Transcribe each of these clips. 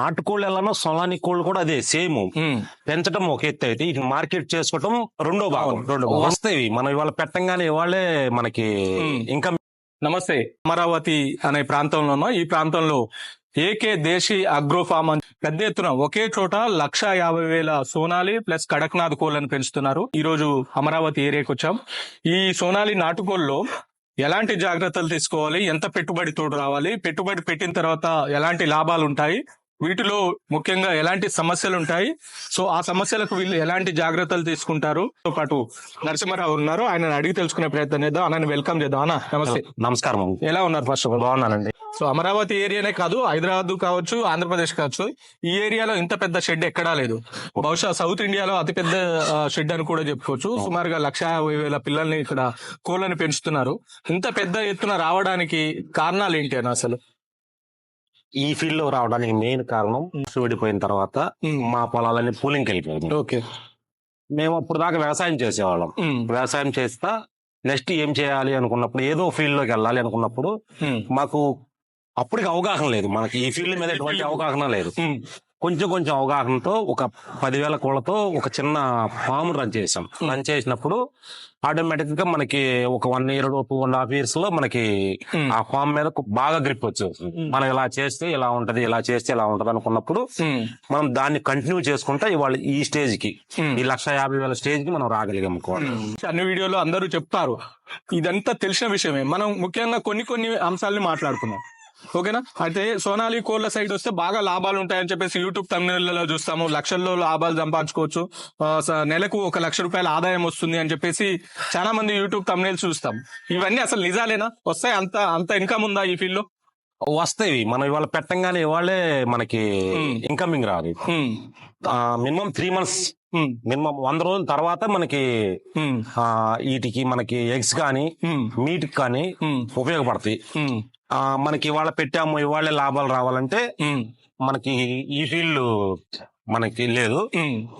నాటుకోళ్ళు ఎలానో సొలాని కోళ్ళు కూడా అదే సేమ్. పెంచడం ఒక ఎత్తు అయితే ఇది మార్కెట్ చేసుకోవటం రెండో భాగం. రెండో. వస్తాయి. మనం ఇవాళ పెట్టంగానే ఇవాళే మనకి. ఇంకా నమస్తే. అమరావతి అనే ప్రాంతంలో ఉన్నాం ఈ ప్రాంతంలో ఏకే దేశీ అగ్రో ఫార్మ్ అని పెద్ద ఎత్తున ఒకే చోట లక్ష యాభై వేల సోనాలి ప్లస్ కడక్నాథ్ కోళ్ళను పెంచుతున్నారు. ఈ రోజు అమరావతి ఏరియాకి వచ్చాం. ఈ సోనాలి నాటుకోళ్ళలో ఎలాంటి జాగ్రత్తలు తీసుకోవాలి? ఎంత పెట్టుబడి తోడు రావాలి? పెట్టుబడి పెట్టిన తర్వాత ఎలాంటి లాభాలు ఉంటాయి? వీటిలో ముఖ్యంగా ఎలాంటి సమస్యలు ఉంటాయి సో ఆ సమస్యలకు వీళ్ళు ఎలాంటి జాగ్రత్తలు తీసుకుంటారు? పాటు నరసింహారావు ఉన్నారు. ఆయన అడిగి తెలుసుకునే ప్రయత్నం చేద్దాం. అన్న వెల్కమ్ చేద్దాం. అన్న నమస్తే. నమస్కారం. ఎలా ఉన్నారు? ఫస్ట్ ఆఫ్ ఆల్ బాగున్నానండి. సో అమరావతి ఏరియానే కాదు హైదరాబాద్ కావచ్చు ఆంధ్రప్రదేశ్ కావచ్చు. ఈ ఏరియాలో ఇంత పెద్ద షెడ్ ఎక్కడా లేదు. బహుశా సౌత్ ఇండియాలో అతిపెద్ద షెడ్ అని కూడా చెప్పుకోవచ్చు. సుమారుగా లక్ష యాభై వేల పిల్లల్ని ఇక్కడ కోళ్ళని పెంచుతున్నారు. ఇంత పెద్ద ఎత్తున రావడానికి కారణాలు ఏంటి అని అసలు? ఈ ఫీల్డ్లో రావడానికి మెయిన్ కారణం విడిపోయిన తర్వాత మా పొలాలన్నీ పూలింగ్కి వెళ్ళిపోయింది ఓకే. మేము అప్పుడు దాకా వ్యవసాయం చేసేవాళ్ళం. వ్యవసాయం చేస్తా నెక్స్ట్ ఏం చేయాలి అనుకున్నప్పుడు ఏదో ఫీల్డ్లోకి వెళ్ళాలి అనుకున్నప్పుడు మాకు అప్పటికి అవగాహన లేదు. మనకి ఈ ఫీల్డ్ మీద ఎటువంటి అవగాహన లేదు. కొంచెం కొంచెం అవగాహనతో ఒక పదివేల కోళ్ళతో ఒక చిన్న ఫామ్ రన్ చేసాం రన్ చేసినప్పుడు ఆటోమేటిక్గా మనకి ఒక one year two and half ఇయర్స్లో మనకి ఆ ఫామ్ మీద బాగా గ్రిప్ వచ్చేస్తుంది. మనం ఇలా చేస్తే ఇలా ఉంటది ఇలా చేస్తే ఇలా ఉంటది అనుకున్నప్పుడు మనం దాన్ని కంటిన్యూ చేసుకుంటా ఇవాళ ఈ స్టేజ్కి ఈ లక్ష యాభై వేల స్టేజ్కి మనం రాగలిగాం అన్ని వీడియోలో అందరూ చెప్తారు. ఇదంతా తెలిసిన విషయమే. మనం ముఖ్యంగా కొన్ని కొన్ని అంశాలని మాట్లాడుకున్నాం. ఓకేనా? అయితే సోనాలి కోళ్ళ సైడ్ వస్తే బాగా లాభాలు ఉంటాయని చెప్పేసి యూట్యూబ్ తమిళలో చూస్తాము. లక్షల్లో లాభాలు సంపాదించుకోవచ్చు. నెలకు ఒక లక్ష రూపాయల ఆదాయం వస్తుంది అని చెప్పేసి చాలా మంది యూట్యూబ్ తమిళ చూస్తాం. ఇవన్నీ అసలు నిజాలేనా? వస్తాయి అంత అంత ఇన్కమ్ ఉందా ఈ ఫీల్డ్లో? వస్తాయి. మనం ఇవాళ పెట్టంగానే ఇవాళే మనకి. ఇన్కమింగ్ రాదు. మినిమం త్రీ మంత్స్ మినిమం వంద రోజుల తర్వాత మనకి వీటికి మనకి ఎగ్స్ కానీ మీట్ కానీ ఉపయోగపడతాయి. మనకి ఇవాళ పెట్టాము ఇవాళే లాభాలు రావాలంటే మనకి ఈ ఫీల్డ్ మనకి లేదు.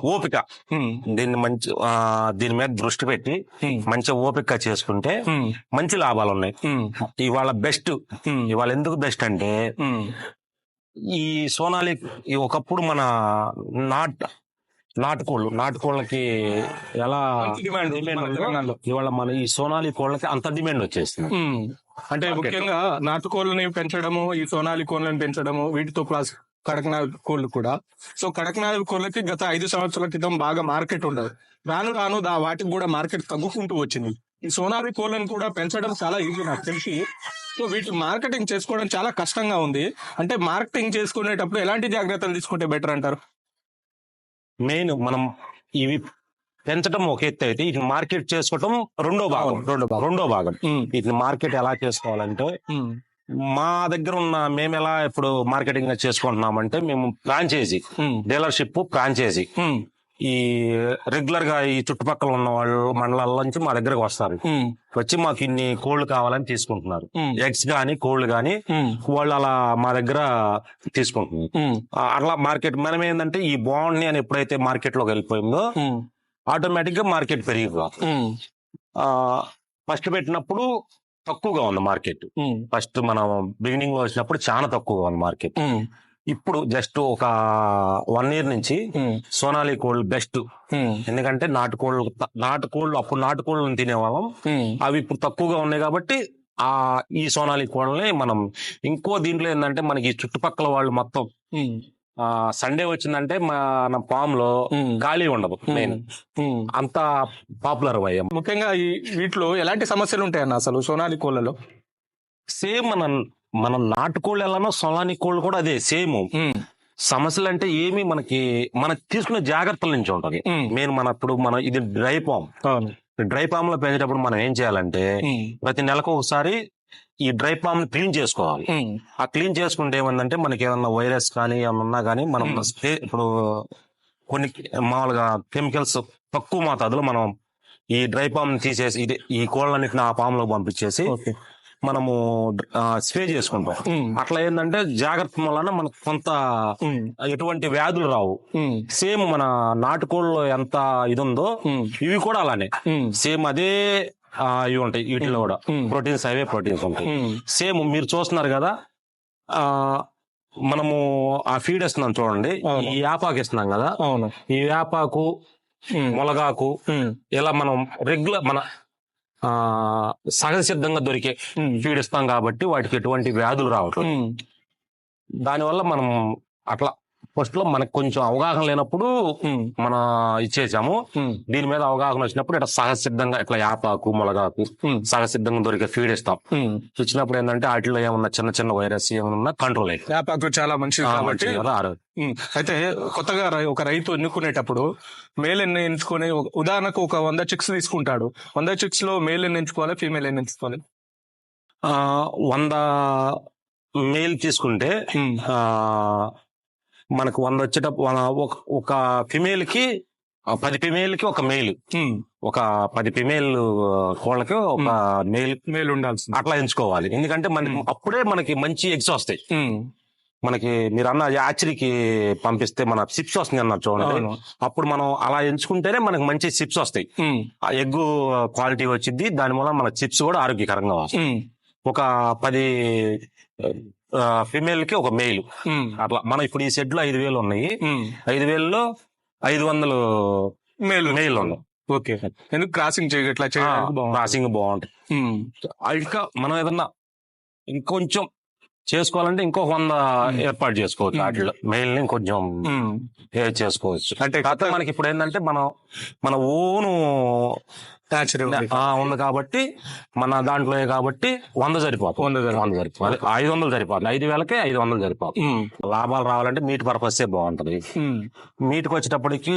ఓపిక. దీన్ని మంచి దీని మీద దృష్టి పెట్టి మంచి ఓపిక చేసుకుంటే మంచి లాభాలు ఉన్నాయి. ఇవాళ బెస్ట్. ఇవాళ ఎందుకు బెస్ట్ అంటే ఈ సోనాలి ఒకప్పుడు మన నాట్ నాటుకోళ్ళు నాటుకోళ్ళకి ఎలా. ఇవాళ మన ఈ సోనాలి కోళ్ళకి అంత డిమాండ్ వచ్చేస్తుంది అంటే ముఖ్యంగా నాటుకోళ్ళని పెంచడము ఈ సోనాలి కోళ్ళని పెంచడము వీటితో ప్లస్ కడక్నాథ్ కోళ్ళు కూడా. సో కడక్నాథ్ కోళ్ళకి గత ఐదు సంవత్సరాల క్రితం బాగా మార్కెట్ ఉండదు. రాను రాను దా వాటికి కూడా మార్కెట్ తగ్గుకుంటూ వచ్చింది. ఈ సోనాలి కోళ్ళని కూడా పెంచడం చాలా ఈజీ నాకు తెలిసి. సో వీటి మార్కెటింగ్ చేసుకోవడం చాలా కష్టంగా ఉంది. అంటే మార్కెటింగ్ చేసుకునేటప్పుడు ఎలాంటి జాగ్రత్తలు తీసుకుంటే బెటర్ అంటారు? మెయిన్ మనం ఇవి పెంచడం ఒక ఎత్తు అయితే వీటిని మార్కెట్ చేసుకోవటం రెండో భాగం. రెండో భాగం. రెండో భాగం. వీటిని మార్కెట్ ఎలా చేసుకోవాలంటే మా దగ్గర ఉన్న మేము ఎలా ఇప్పుడు మార్కెటింగ్ చేసుకుంటున్నామంటే మేము ఫ్రాంచైజీ డీలర్షిప్ ఫ్రాంచైజీ. ఈ రెగ్యులర్గా ఈ చుట్టుపక్కల ఉన్న వాళ్ళు మండలాల నుంచి మా దగ్గరకు వస్తారు. వచ్చి మాకు ఇన్ని కోళ్ళు కావాలని తీసుకుంటున్నారు. ఎగ్స్ గానీ కోళ్ళు గానీ వాళ్ళు అలా మా దగ్గర తీసుకుంటున్నారు. అట్లా మార్కెట్ మనం ఏంటంటే ఈ బాండ్ అని ఎప్పుడైతే మార్కెట్లోకి వెళ్ళిపోయిందో ఆటోమేటిక్గా మార్కెట్ పెరిగిగా ఫస్ట్ పెట్టినప్పుడు తక్కువగా ఉంది మార్కెట్. ఫస్ట్ మనం బిగినింగ్లో వచ్చినప్పుడు చాలా తక్కువగా ఉంది మార్కెట్. ఇప్పుడు జస్ట్ ఒక వన్ ఇయర్ నుంచి సోనాలి కోళ్ళు బెస్ట్. ఎందుకంటే నాటుకోళ్ళు నాటుకోళ్ళు అప్పుడు నాటుకోళ్ళని తినేవాళ్ళం. అవి ఇప్పుడు తక్కువగా ఉన్నాయి కాబట్టి ఆ ఈ సోనాలి కోళ్ళని మనం ఇంకో దీంట్లో ఏంటంటే మనకి చుట్టుపక్కల వాళ్ళు మొత్తం సండే వచ్చిందంటే మన ఫామ్లో ఖాళీ ఉండదు మెయిన్ అంత పాపులర్ అయ్యాం ముఖ్యంగా ఈ వీటిలో ఎలాంటి సమస్యలు ఉంటాయన్న అసలు సోనాలి కోళ్ళలో? సేమ్ మన మన నాటుకోళ్ళు ఎలానో సోనాలి కోళ్ళు కూడా అదే సేమ్. సమస్యలు అంటే ఏమి మనకి మన తీసుకునే జాగ్రత్తల నుంచి ఉంటది. మెయిన్ మన ఇప్పుడు మన ఇది డ్రై పామ్ అవును. డ్రై పామ్లో పెంచేటప్పుడు మనం ఏం చేయాలంటే ప్రతి నెలకు ఒకసారి ఈ డ్రై పామ్ని క్లీన్ చేసుకోవాలి. ఆ క్లీన్ చేసుకుంటే ఏమందంటే మనకి ఏదన్నా వైరస్ కానీ ఏమన్నా ఉన్నా కానీ మనం. స్ప్రే- ఇప్పుడు కొన్ని మామూలుగా కెమికల్స్ తక్కువ మోతాదులో మనం ఈ డ్రై పామ్ తీసేసి ఇది ఈ కోళ్ళన్నిటిని ఆ పామ్లో పంపించేసి మనము స్ప్రే చేసుకుంటాం. అట్లా ఏంటంటే జాగ్రత్త వలన మనకు కొంత ఎటువంటి వ్యాధులు రావు. సేమ్ మన నాటుకోళ్ళు ఎంత ఇది ఉందో ఇవి కూడా అలానే. సేమ్ అదే ఇవి ఉంటాయి వీటిలో కూడా. ప్రోటీన్స్ అవే ప్రోటీన్స్ ఉంటాయి. సేమ్ మీరు చూస్తున్నారు కదా ఆ మనము ఆ ఫీడ్ ఇస్తున్నాం చూడండి. ఈ యాపాకు ఇస్తున్నాం కదా అవును. ఈ ఉమ్, మొలగాకు ఇలా మనం రెగ్యులర్ మన ఆ సహజ సిద్ధంగా దొరికే ఫీడ్ ఇస్తాం కాబట్టి వాటికి ఎటువంటి వ్యాధులు రావట్లేదు. దానివల్ల మనం అట్లా ఫస్ట్లో మనకు కొంచెం అవగాహన లేనప్పుడు మనం ఇచ్చేసాము. దీని మీద అవగాహన వచ్చినప్పుడు ఇట్లా సహజ సిద్ధంగా ఇట్లా యాపాకు మొలగాకు ఉమ్, సహజ సిద్ధంగా దొరికే ఫీడ్ ఇస్తాం. ఇచ్చినప్పుడు ఏంటంటే వాటిలో ఏమన్నా చిన్న చిన్న వైరస్ ఏమన్నా కంట్రోల్ అవుతుంది వేపాకు చాలా మంచిది ఆ, కాబట్టి ఆరోగ్యం. అయితే కొత్తగా ఒక రైతు ఎన్నుకునేటప్పుడు మేల్ ఎన్ని ఎంచుకొని ఉదాహరణకు ఒక వంద చిక్స్ తీసుకుంటాడు. వంద చిక్స్లో మేల్ ఎన్ని ఎంచుకోవాలి? ఫీమేల్ ఎన్ని ఎంచుకోవాలి? ఆ, వంద మెయిల్ తీసుకుంటే మనకు వంద వచ్చేటప్పుడు ఒక ఫిమేల్కి పది ఫిమేల్కి ఒక ఉమ్, ఒక పది ఫిమేల్ కోళ్ళకి ఒక మెయిల్ మేల్ ఉండాల్సింది. అట్లా ఎంచుకోవాలి. ఎందుకంటే మనకి అప్పుడే మనకి మంచి ఎగ్స్ వస్తాయి. మనకి మీరు అన్న యాచరికి పంపిస్తే మన సిప్స్ వస్తుంది అన్నారు చూడండి. అప్పుడు మనం అలా ఎంచుకుంటేనే మనకి మంచి సిప్స్ వస్తాయి. ఆ ఎగ్ క్వాలిటీ వచ్చింది దానివల్ల మన చిప్స్ కూడా ఆరోగ్యకరంగా వస్తాయి. ఒక పది ఫిమేల్కి ఒక మెయిల్ అట్లా మనం ఇప్పుడు ఈ సెట్లో ఐదు వేలు ఉన్నాయి. ఐదు వేలలో ఐదు వందలు మేల్ మెయిల్ ఉన్నాయి. ఓకే. ఎందుకు క్రాసింగ్ చేయ ఇట్లా చేయడానికి బాగుంది ప్రాసింగ్ బాగుంటాయి ఉమ్, ఆ ఇంకా మనం ఏదన్నా ఇంకొంచెం చేసుకోవాలంటే ఇంకో వంద ఏర్పాటు చేసుకోవచ్చు. వాటిలో మెయిల్ని కొంచెం చేసుకోవచ్చు. అంటే మనకి ఇప్పుడు ఏంటంటే మనం మన ఓను ఉంది. కాబట్టి మన దాంట్లో కాబట్టి వంద సరిపోతుంది వంద. వంద సరిపోతుంది ఐదు వందలు సరిపోతుంది ఐదు వేలకే ఐదు వందలు సరిపోతుంది లాభాలు రావాలంటే మీట్ పర్పస్ బాగుంటది. మీట్కి వచ్చేటప్పటికి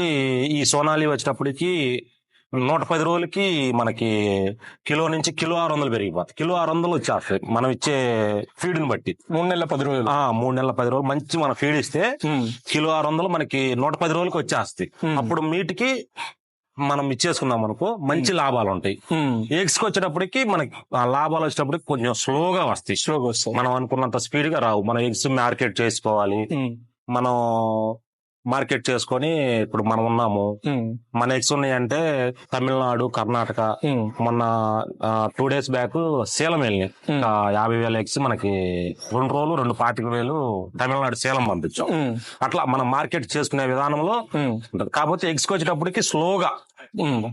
ఈ సోనాలి వచ్చేటప్పటికి నూట పది రోజులకి మనకి కిలో నుంచి కిలో ఆరు వందలు పెరిగిపోతుంది కిలో ఆరు వందలు వచ్చేస్తాయి. మనం ఇచ్చే ఫీడ్ని బట్టి. మూడు నెలల పది రోజులు. మూడు నెలల పది రోజులు మంచి మనం ఫీడ్ ఇస్తే కిలో ఆరు వందలు మనకి నూట పది రోజులకి వచ్చేస్తాయి. అప్పుడు మీట్కి మనం ఇచ్చేసుకున్నాం అనుకో మంచి లాభాలు ఉంటాయి ఉమ్. ఎగ్స్కి వచ్చేటప్పటికి మనకి ఆ లాభాలు వచ్చేటప్పటికి కొంచెం స్లోగా వస్తాయి. స్ట్రోక్ వస్తాయి. మనం అనుకున్నంత స్పీడ్గా రావు. మనం ఎగ్స్ మార్కెట్ చేసుకోవాలి. మనం మార్కెట్ చేసుకొని ఇప్పుడు మనం ఉన్నాము. మన ఎగ్స్ ఉన్నాయంటే తమిళనాడు కర్ణాటక మొన్న టూ డేస్ బ్యాక్ సేలం వెళ్ళినాయి. యాభై వేల ఎగ్స్ మనకి రెండు రోజులు రెండు పాతిక వేలు తమిళనాడు సేలం పంపించాం. అట్లా మనం మార్కెట్ చేసుకునే విధానంలో కాకపోతే ఎగ్స్ వచ్చేటప్పటికి స్లోగా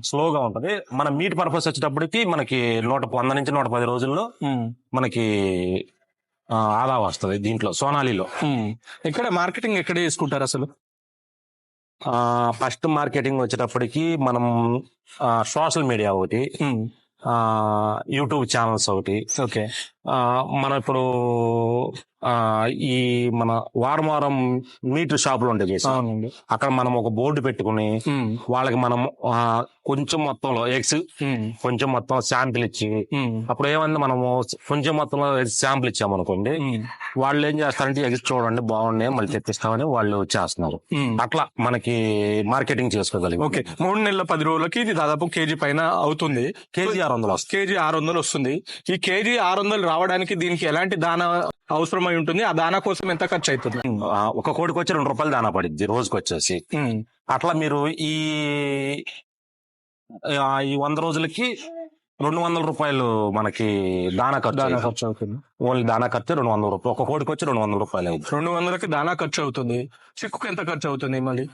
స్లోగా ఉంటది. మన మీట్ పర్పస్ వచ్చేటప్పటికి మనకి నూట వంద నుంచి నూట పది రోజుల్లో మనకి ఆదా వస్తది దీంట్లో సోనాలిలో. ఇక్కడ మార్కెటింగ్ ఎక్కడ చేసుకుంటారు అసలు? ఫస్ట్ మార్కెటింగ్ వచ్చేటప్పటికి మనం సోషల్ మీడియా ఒకటి యూట్యూబ్ ఛానల్స్ ఒకటి. ఓకే. మనం ఇప్పుడు ఆ, ఈ మన వారం వారం మీట్ షాపులు ఉంటాయి చేసి అక్కడ మనం ఒక బోర్డు పెట్టుకుని వాళ్ళకి మనం కొంచెం మొత్తంలో ఎగ్స్ కొంచెం మొత్తం శాంపిల్ ఇచ్చి అప్పుడు ఏమంది? మనము కొంచెం మొత్తంలో శాంపిల్ ఇచ్చామనుకోండి ఉమ్, వాళ్ళు ఏం చేస్తారంటే ఎగ్స్ చూడండి బాగున్నాయి? మళ్ళీ తెప్పిస్తామని వాళ్ళు చేస్తున్నారు. అట్లా మనకి మార్కెటింగ్ చేసుకోగలిగి. ఓకే. మూడు నెలల పది రోజులకి ఇది దాదాపు కేజీ పైన అవుతుంది. కేజీ ఆరు వందలు వస్తుంది. కేజీ ఆరు వందలు వస్తుంది. ఈ కేజీ ఆరు వందలు రావడానికి దీనికి ఎలాంటి దానా అవసరమై ఉంటుంది? ఆ దానా కోసం ఎంత ఖర్చు అవుతుంది ఆ, ఒక కోడికి వచ్చి రెండు రూపాయలు దానా పడిద్ది రోజుకి వచ్చేసి ఉమ్, అట్లా మీరు ఈ ఆ, ఈ వంద రోజులకి రెండు వందల రూపాయలు మనకి దానా ఖర్చు దానా అవుతుంది. ఖర్చు అవుతుంది. ఓన్లీ దానా ఖర్చు రెండు వందల రూపాయలు. ఒక కోడికి వచ్చి రెండు వందల రూపాయలు అవుతుంది రెండు వందలకి దానా ఖర్చు అవుతుంది. చిక్కుకు ఎంత ఖర్చు అవుతుంది మళ్ళీ?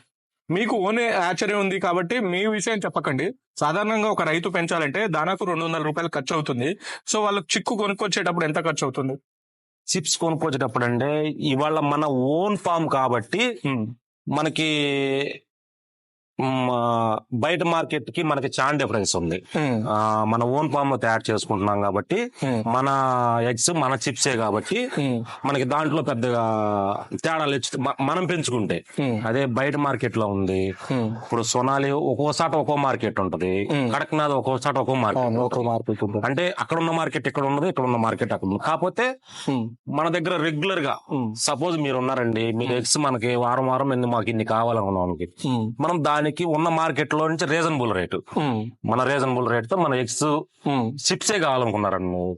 మీకు ఓనే ఆశ్చర్యం ఉంది కాబట్టి మీ విషయం చెప్పకండి. సాధారణంగా ఒక రైతు పెంచాలంటే దానాకు రెండు వందల రూపాయలు ఖర్చు అవుతుంది సో వాళ్ళకి చిక్కు కొనుక్కొచ్చేటప్పుడు ఎంత ఖర్చు అవుతుంది చిప్స్ కొనుక్కొచ్చేటప్పుడు అంటే ఇవాళ మన ఓన్ ఫామ్ కాబట్టి మనకి బయట మార్కెట్కి మనకి చాలా డిఫరెన్స్ ఉంది. మన ఓన్ ఫామ్లో తయారు చేసుకుంటున్నాం కాబట్టి మన ఎగ్స్ మన చిప్సే కాబట్టి మనకి దాంట్లో పెద్దగా తేడాలు మనం పెంచుకుంటే. అదే బయట మార్కెట్లో ఉంది. ఇప్పుడు సోనాలి ఒక్కోసాట ఒక్కో మార్కెట్ ఉంటది. కడక్నాథ్ ఒక్కోసాట ఒక్కో మార్కెట్ అంటే అక్కడ ఉన్న మార్కెట్ ఇక్కడ ఉన్నది ఇక్కడ ఉన్న మార్కెట్ అక్కడ ఉంది కాకపోతే మన దగ్గర రెగ్యులర్గా సపోజ్ మీరు ఉన్నారండి మీరు ఎగ్స్ మనకి వారం వారం ఎన్ని మాకు ఇన్ని కావాలనుకున్నాం మనం దానికి ఉన్న మార్కెట్లో నుంచి రీజనబుల్ రేటు. మన రీజనబుల్ రేట్తో మన ఎగ్స్ చిప్సే కావాలనుకున్నారండి నువ్వు.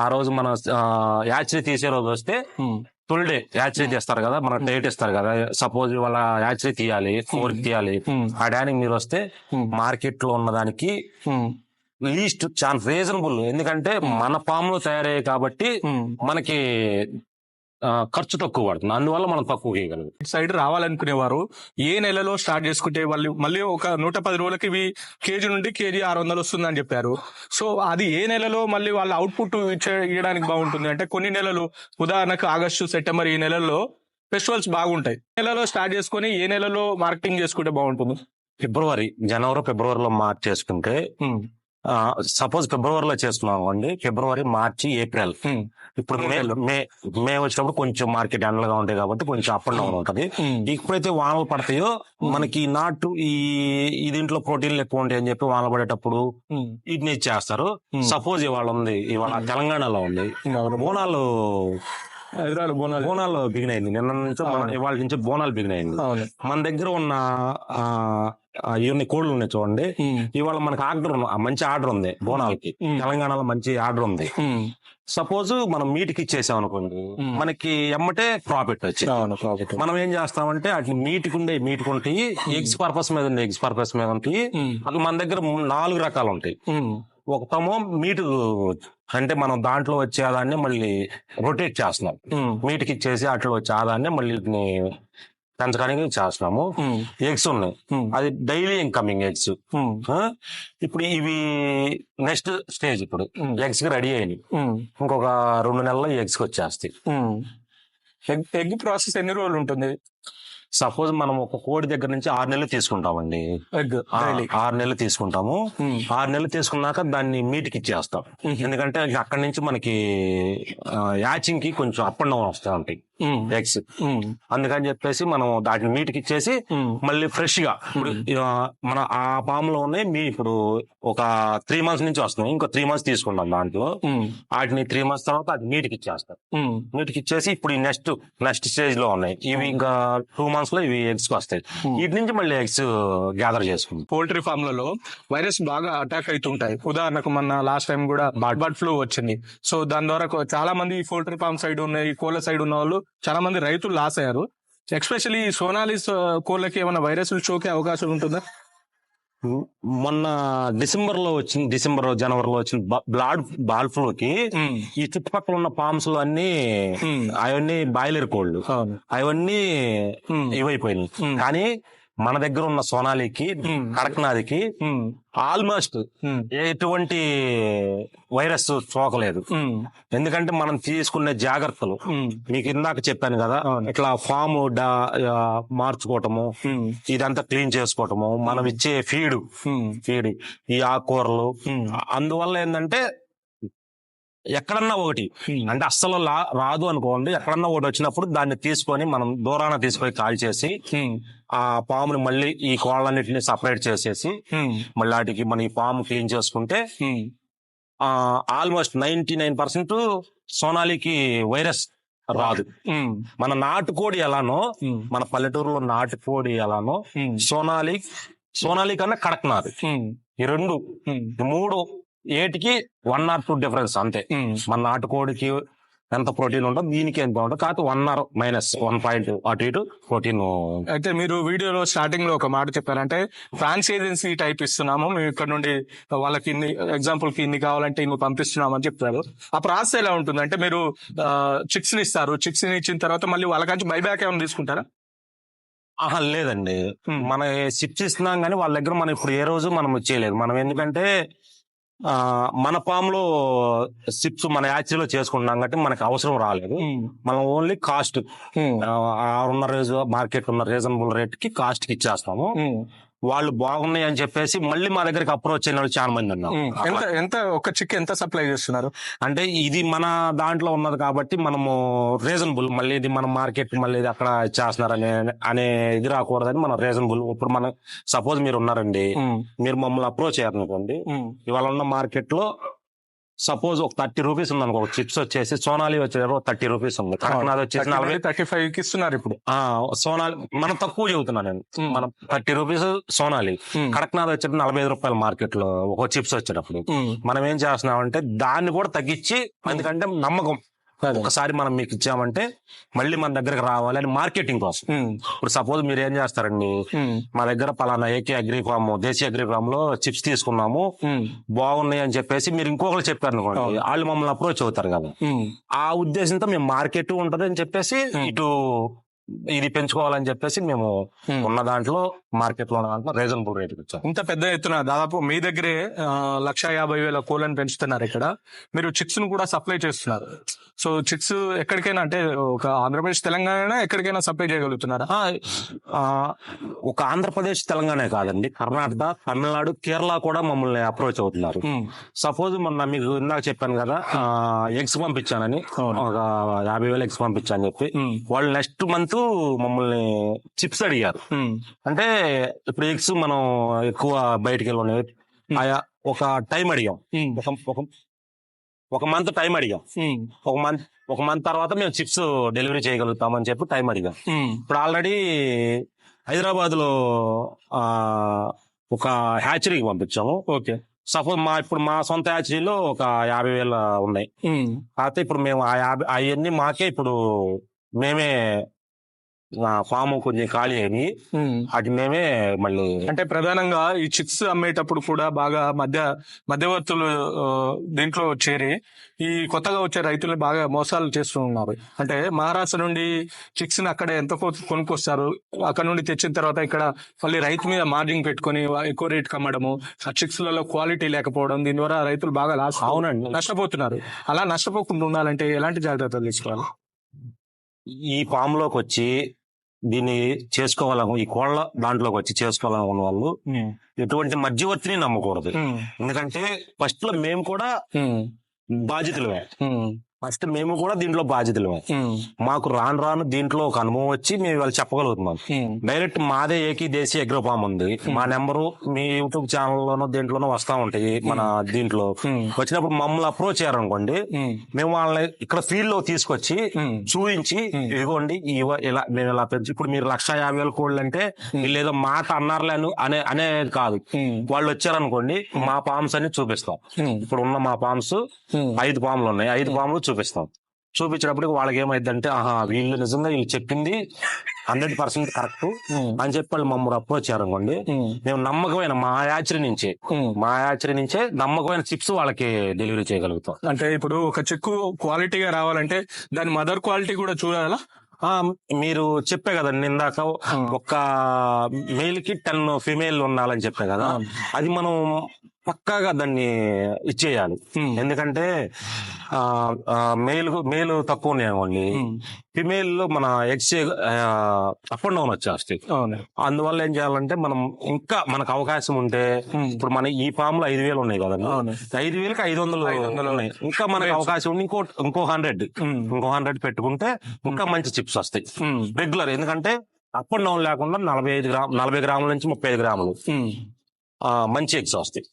ఆ రోజు మన యాచరీ తీసే రోజు వస్తే ఫుల్ డే యాచరీ తీస్తారు కదా మన డేట్ ఇస్తారు కదా. సపోజ్ వాళ్ళ యాచరీ తీయాలి ఫోర్ తీయాలి. ఆ డానికి మీరు వస్తే మార్కెట్లో ఉన్నదానికి ఉమ్, లీస్ట్ చాలా రీజనబుల్. ఎందుకంటే మన ఫామ్లో తయారయ్యాయి కాబట్టి మనకి ఖర్చు తక్కువ పడుతుంది. అందువల్ల మనం తక్కువ చేయగలం. ఇటు సైడ్ రావాలనుకునేవారు ఏ నెలలో స్టార్ట్ చేసుకుంటే వాళ్ళు మళ్ళీ ఒక నూట పది రోజులకి ఇవి కేజీ నుండి కేజీ ఆరు వందలు వస్తుందని చెప్పారు. సో అది ఏ నెలలో మళ్ళీ వాళ్ళ అవుట్పుట్ ఇచ్చే ఇవ్వడానికి బాగుంటుంది? అంటే కొన్ని నెలలు ఉదాహరణకు ఆగస్టు సెప్టెంబర్ ఈ నెలల్లో ఫెస్టివల్స్ బాగుంటాయి. నెలలో స్టార్ట్ చేసుకొని ఏ నెలలో మార్కెటింగ్ చేసుకుంటే బాగుంటుంది? ఫిబ్రవరి జనవరి ఫిబ్రవరిలో మార్చ్ చేసుకుంటే సపోజ్ ఫిబ్రవరిలో చేసుకున్నాం అండి ఫిబ్రవరి మార్చి ఏప్రిల్. ఇప్పుడు మే మే మే వచ్చినప్పుడు కొంచెం మార్కెట్ ఎండలుగా ఉంటాయి కాబట్టి కొంచెం అప్ అండ్ డౌన్ ఉంటది. ఎప్పుడైతే వానలు పడతాయో మనకి నాటు ఈ ఈ దీంట్లో ప్రోటీన్లు ఎక్కువ ఉంటాయి అని చెప్పి వానలు పడేటప్పుడు వీటిని చేస్తారు. సపోజ్ ఇవాళ ఉంది ఇవాళ తెలంగాణలో ఉంది. బోనాలు హైదరాబాద్ బోనాలు. బోనాలు బిగిన్ అయింది నిన్న నుంచి. ఇవాళ నుంచి బోనాలు బిగిన్ అయింది మన దగ్గర ఉన్న ఇవన్నీ కోళ్ళు ఉన్నాయి చూడండి. ఇవాళ మనకి ఆర్డర్ మంచి ఆర్డర్ ఉంది బోనాలకి. తెలంగాణలో మంచి ఆర్డర్ ఉంది. సపోజ్ మనం మీట్కి ఇచ్చేసాం అనుకోండి. మనకి ఎమ్మటే ప్రాఫిట్ ప్రాఫిట్. మనం ఏం చేస్తామంటే అట్లా మీట్కి ఉండే మీట్కి ఉంటాయి ఎగ్స్ పర్పస్ మీద ఉండే ఎగ్స్ పర్పస్ మీద ఉంటాయి అవి మన దగ్గర నాలుగు రకాలు ఉంటాయి. ఒకటేమో మీట్ అంటే మనం దాంట్లో వచ్చే ఆదాన్ని మళ్ళీ రొటేట్ చేస్తున్నాం. మీట్కి ఇచ్చేసి అట్లా వచ్చే ఆదాన్ని మళ్ళీ పెంచడానికి చేస్తున్నాము. ఎగ్స్ ఉన్నాయి. అది డైలీ ఇన్కమింగ్ ఎగ్స్. ఇప్పుడు ఇవి నెక్స్ట్ స్టేజ్ ఇప్పుడు. ఎగ్స్కి రెడీ అయినాయి ఇంకొక రెండు నెలల్లో ఎగ్స్కి వచ్చేస్తాయి. ఎగ్ ఎగ్ ప్రాసెస్ ఎన్ని రోజులు ఉంటుంది? సపోజ్ మనం ఒక కోడి దగ్గర నుంచి ఆరు నెలలు తీసుకుంటామండి. ఎగ్ ఆరు నెలలు తీసుకుంటాము. ఆరు నెలలు తీసుకున్నాక దాన్ని మీట్కి ఇచ్చేస్తాం. ఎందుకంటే అక్కడి నుంచి మనకి యాచింగ్కి కొంచెం అప్ అండ్ డౌన్ వస్తూ ఉంటాయి ఎగ్స్. అందుకని చెప్పేసి మనం దాటిని మీట్కి ఇచ్చేసి మళ్ళీ ఫ్రెష్గా ఇప్పుడు మన ఆ పామ్లో ఉన్నాయి. మీ ఇప్పుడు ఒక త్రీ మంత్స్ నుంచి వస్తున్నాయి. ఇంకో త్రీ మంత్స్ తీసుకుంటాం దాంట్లో. వాటిని త్రీ మంత్స్ తర్వాత అది మీట్కి ఇచ్చేస్తాం. మీట్కి ఇచ్చేసి ఇప్పుడు ఈ నెక్స్ట్ నెక్స్ట్ స్టేజ్లో ఉన్నాయి. ఇవి ఇంకా టూ మంత్స్ లో ఇవి ఎగ్స్ వస్తాయి Hmm. వీటి నుంచి మళ్ళీ ఎగ్స్ గ్యాదర్ చేసుకుంటాం. పౌల్ట్రీ ఫామ్లలో వైరస్ బాగా అటాక్ అవుతుంటాయి ఉదాహరణకు మన లాస్ట్ టైం కూడా బర్డ్ ఫ్లూ వచ్చింది. సో దాని ద్వారా చాలా మంది ఈ పౌల్ట్రీ ఫామ్ సైడ్ ఉన్న ఈ కోళ్ళ సైడ్ ఉన్న వాళ్ళు చాలా మంది రైతులు లాస్ అయ్యారు. ఎస్పెషల్లీ సోనాలిస్ కోళ్ళకి ఏమైనా వైరస్ సోకే అవకాశం ఉంటుందా? మొన్న డిసెంబర్లో వచ్చిన డిసెంబర్ జనవరిలో వచ్చిన బ్లాడ్ బాల్ ఫ్లూకి ఉమ్, ఈ చుట్టుపక్కల ఉన్న పామ్స్ అన్ని అవన్నీ బాయిలర్ కోళ్ళు అవును. అవన్నీ ఇవైపోయినాయి. కానీ మన దగ్గర ఉన్న సోనాలికి. కడక్నాథ్కి ఆల్మోస్ట్ ఎటువంటి వైరస్ సోకలేదు. ఎందుకంటే మనం తీసుకునే జాగ్రత్తలు మీకు ఇందాక చెప్పాను కదా. ఇట్లా ఫామ్ మార్చుకోవటము ఇదంతా క్లీన్ చేసుకోవటము మనం ఇచ్చే ఫీడ్ ఫీడ్ ఈ ఆకుకూరలు అందువల్ల ఏంటంటే ఎక్కడన్నా ఒకటి అంటే అస్సలు రాదు అనుకోండి ఎక్కడన్నా ఒకటి వచ్చినప్పుడు దాన్ని తీసుకొని మనం దూరాన తీసుకొని కాల్ చేసి ఆ పాముని మళ్ళీ ఈ కోళ్ళన్నిటిని సపరేట్ చేసేసి మళ్ళీ వాటికి మన ఈ పాము క్లీన్ చేసుకుంటే ఆల్మోస్ట్ నైన్టీ నైన్ పర్సెంట్ సోనాలికి వైరస్ రాదు. మన నాటుకోడి ఎలానో మన పల్లెటూరులో నాటుకోడి ఎలానో సోనాలి సోనాలి కన్నా కడక్నాథ్ ఈ రెండు మూడు ఏటికి వన్ ఆర్ టూ డిఫరెన్స్ అంతే. మన నాటుకోడికి ఎంత ప్రోటీన్ ఉంటుందో దీనికి ఎంత ఉంటుంది కాకపోతే one or minus one point అటు ఇటు ప్రోటీన్ అయితే మీరు వీడియోలో స్టార్టింగ్లో ఒక మాట చెప్పారంటే ఫ్రాంచైజెన్సీ టైప్ ఇస్తున్నాము మేము ఇక్కడ నుండి వాళ్ళకి ఇన్ని ఎగ్జాంపుల్కి ఇన్ని కావాలంటే ఇన్ని పంపిస్తున్నాం అని చెప్తారు. ఆ ప్రాసెస్ ఎలా ఉంటుంది అంటే మీరు చిక్స్ని ఇస్తారు. చిక్స్ని ఇచ్చిన తర్వాత మళ్ళీ వాళ్ళకి బైబ్యాక్ ఏమైనా తీసుకుంటారా? ఆహా లేదండి. మన సిప్స్ ఇస్తున్నాం కానీ వాళ్ళ దగ్గర మనం ఇప్పుడు ఏ రోజు మనం చేయలేదు. మనం ఎందుకంటే మన పామ్లో సిప్స్ మన యాచరీలో చేసుకుంటున్నాం కాబట్టి మనకు అవసరం రాలేదు. మనం ఓన్లీ కాస్ట్ ఉన్న రేజ్ మార్కెట్ ఉన్న రీజనబుల్ రేట్కి కాస్ట్కి ఇచ్చేస్తాము వాళ్ళు బాగున్నాయి అని చెప్పేసి మళ్ళీ మా దగ్గరికి అప్రోచ్ అయిన వాళ్ళు చాలా మంది ఉన్నారు. ఎంత ఎంత ఒక చిక్ ఎంత సప్లై చేస్తున్నారు? అంటే ఇది మన దాంట్లో ఉన్నది కాబట్టి మనము రీజనబుల్ మళ్ళీ ఇది మన మార్కెట్ మళ్ళీ ఇది అక్కడ చేస్తున్నారు అనే అనే ఇది రాకూడదని మనం రీజనబుల్ ఇప్పుడు మనం సపోజ్ మీరు ఉన్నారండి మీరు మమ్మల్ని అప్రోచ్ అయ్యారనుకోండి ఇవాళ ఉన్న మార్కెట్లో సపోజ్ ఒక థర్టీ రూపీస్ ఉంది అనుకో చిప్స్ వచ్చేసి సోనాలి వచ్చేది థర్టీ రూపీస్ ఉంది. కడక్నాథ్ వచ్చేసి నలభై థర్టీ ఫైవ్కి ఇస్తున్నారు ఇప్పుడు. ఆ, సోనాలి మనం తక్కువ చెబుతున్నా నేను. మనం థర్టీ రూపీస్ సోనాలి. కడక్నాథ్ వచ్చేది నలభై ఐదు రూపాయల మార్కెట్లో ఒక చిప్స్ వచ్చేటప్పుడు. మనం ఏం చేస్తున్నాం అంటే దాన్ని కూడా తగ్గించి ఎందుకంటే నమ్మకం. ఒకసారి మనం మీకు ఇచ్చామంటే మళ్ళీ మన దగ్గరకు రావాలి అని మార్కెటింగ్ కోసం. ఇప్పుడు సపోజ్ మీరు ఏం చేస్తారండి? మా దగ్గర పలానా ఏకే అగ్రి ఫామ్ దేశీయ అగ్రి ఫామ్లో చిప్స్ తీసుకున్నాము. బాగున్నాయి అని చెప్పేసి మీరు ఇంకొకరు చెప్పారు అనుకోండి. వాళ్ళు మమ్మల్ని అప్రోచ్ అవుతారు కదా. ఆ ఉద్దేశంతో మేము మార్కెట్ ఉంటది అని చెప్పేసి ఇటు ఇది పెంచుకోవాలని చెప్పేసి మేము. ఉన్న దాంట్లో మార్కెట్లో ఉన్న దాంట్లో రీజనబుల్ రేట్ ఇచ్చాం ఇంత పెద్ద ఎత్తున దాదాపు మీ దగ్గరే లక్ష యాభై వేల కోళ్ళని పెంచుతున్నారు ఇక్కడ. మీరు చిక్స్ను కూడా సప్లై చేస్తున్నారు. సో చిక్స్ ఎక్కడికైనా అంటే ఒక ఆంధ్రప్రదేశ్ తెలంగాణ ఎక్కడికైనా సప్లై చేయగలుగుతున్నారా? ఒక ఆంధ్రప్రదేశ్ తెలంగాణ కాదండి. కర్ణాటక తమిళనాడు కేరళ కూడా మమ్మల్ని అప్రోచ్ అవుతున్నారు. సపోజ్ మొన్న మీకు ఇందాక చెప్పాను కదా ఎగ్స్ పంపించానని. ఒక యాభై వేలు ఎగ్స్ పంపించాను చెప్పి. వాళ్ళు నెక్స్ట్ మంత్ మమ్మల్ని చిప్స్ అడిగారు. అంటే ఇప్పుడు ఎగ్స్ మనం ఎక్కువ బయటికి వెళ్ళి ఆయా ఒక టైం అడిగాం. ఒక ఒక మంత్ టైం అడిగాం. ఒక మంత్ ఒక మంత్ తర్వాత మేము చిప్స్ డెలివరీ చేయగలుగుతామని చెప్పి టైం అడిగాం. ఇప్పుడు ఆల్రెడీ హైదరాబాద్లో ఆ, ఒక హ్యాచరీకి పంపించాము. ఓకే. సపోజ్ మా ఇప్పుడు మా సొంత హ్యాచరీలో ఒక యాభై వేల ఉన్నాయి. కాకపోతే ఇప్పుడు మేము ఆ యాభై అవన్నీ మాకే ఇప్పుడు మేమే ఫామ్ కొంచెం ఖాళీ ఉమ్. వాటి మేమే మళ్ళీ అంటే ప్రధానంగా ఈ చిప్స్ అమ్మేటప్పుడు కూడా బాగా మధ్య మధ్యవర్తులు దీంట్లో చేరి ఈ కొత్తగా వచ్చే రైతులు బాగా మోసాలు చేస్తూ ఉన్నారు అంటే మహారాష్ట్ర నుండి చిక్స్ని అక్కడ ఎంత కొనుక్కొస్తారు. అక్కడ నుండి తెచ్చిన తర్వాత ఇక్కడ మళ్ళీ రైతు మీద మార్జిన్ పెట్టుకొని ఎక్కువ రేట్ కమ్మడము ఆ చిక్స్లలో క్వాలిటీ లేకపోవడం దీని ద్వారా రైతులు బాగా లాస్ అవునండి. నష్టపోతున్నారు. అలా నష్టపోకుండా ఉండాలంటే ఎలాంటి జాగ్రత్తలు తీసుకోవాలి? ఈ ఫామ్లోకి వచ్చి దీన్ని చేసుకోవాలను ఈ కోళ్ళ దాంట్లోకి వచ్చి చేసుకోవాలనుకున్న వాళ్ళు ఎటువంటి మధ్యవర్తిని నమ్మకూడదు. ఎందుకంటే ఫస్ట్లో మేము కూడా బాధితులమే. ఫస్ట్ మేము కూడా దీంట్లో బాధితులమే ఉమ్, మాకు రాను రాను దీంట్లో ఒక అనుభవం వచ్చి మేము వాళ్ళు చెప్పగలుగుతున్నాం డైరెక్ట్ మాదే ఏకీ దేశీయ అగ్రో ఫామ్ ఉంది మా నెంబరు మీ యూట్యూబ్ ఛానల్లోనో దేంట్లోనో వస్తా ఉంటాయి మన దీంట్లో. వచ్చినప్పుడు మమ్మల్ని అప్రోచ్ చేయారనుకోండి ఉమ్, మేము వాళ్ళని ఇక్కడ ఫీల్డ్లో తీసుకొచ్చి. చూపించి ఇదిగోండి ఇలా మేము ఇలా పెంచి ఇప్పుడు మీరు లక్ష యాభై వేల కోళ్ళు అంటే ఏదో మాట అన్నారులే అను- అనే అనేది కాదు వాళ్ళు వచ్చారనుకోండి మా పామ్స్ అన్ని చూపిస్తాం. ఇప్పుడు ఉన్న మా పామ్స్ ఐదు పాములు ఉన్నాయి. ఐదు పాములు చూపిస్తాం. చూపించినప్పుడు వాళ్ళకి ఏమైందంటే ఆహా వీళ్ళు నిజంగా వీళ్ళు చెప్పింది హండ్రెడ్ పర్సెంట్ కరెక్ట్ అని చెప్పి వాళ్ళు మమ్మల్ని అప్రోచ్ ఉమ్, మేము నమ్మకమైన మా యాచరీ నుంచే. మా యాచరీ నుంచే నమ్మకమైన చిప్స్ వాళ్ళకి డెలివరీ చేయగలుగుతాం. అంటే ఇప్పుడు ఒక చెక్కు క్వాలిటీగా రావాలంటే దాని మదర్ క్వాలిటీ కూడా చూడాలా? మీరు చెప్పే కదా ఇందాక ఒక మేల్కి టెన్ ఫిమేల్ ఉండాలని చెప్పే కదా అది మనం పక్కాగా దాన్ని ఇచ్చేయాలి. ఎందుకంటే మేల్ మేలు తక్కువ ఉన్నాయి ఫిమేల్లో మన ఎక్స్ అప్ అండ్ డౌన్ వచ్చేస్తాయి అందువల్ల ఏం చేయాలంటే మనం ఇంకా మనకు అవకాశం ఉంటే ఇప్పుడు మన ఈ ఫామ్లో ఐదు వేలు ఉన్నాయి కదండి. ఐదు వేలకి ఐదు వందలు ఐదు వందలు ఉన్నాయి. ఇంకా మనకు అవకాశం ఉంది ఇంకో ఇంకో హండ్రెడ్. ఇంకో హండ్రెడ్ పెట్టుకుంటే ఇంకా మంచి చిప్స్ వస్తాయి ఉమ్, రెగ్యులర్. ఎందుకంటే అప్ అండ్ డౌన్ లేకుండా నలభై ఐదు గ్రామ్ నలభై గ్రాముల నుంచి ముప్పై ఐదు గ్రాములు. మంచి ఎగ్స్ వస్తాయి.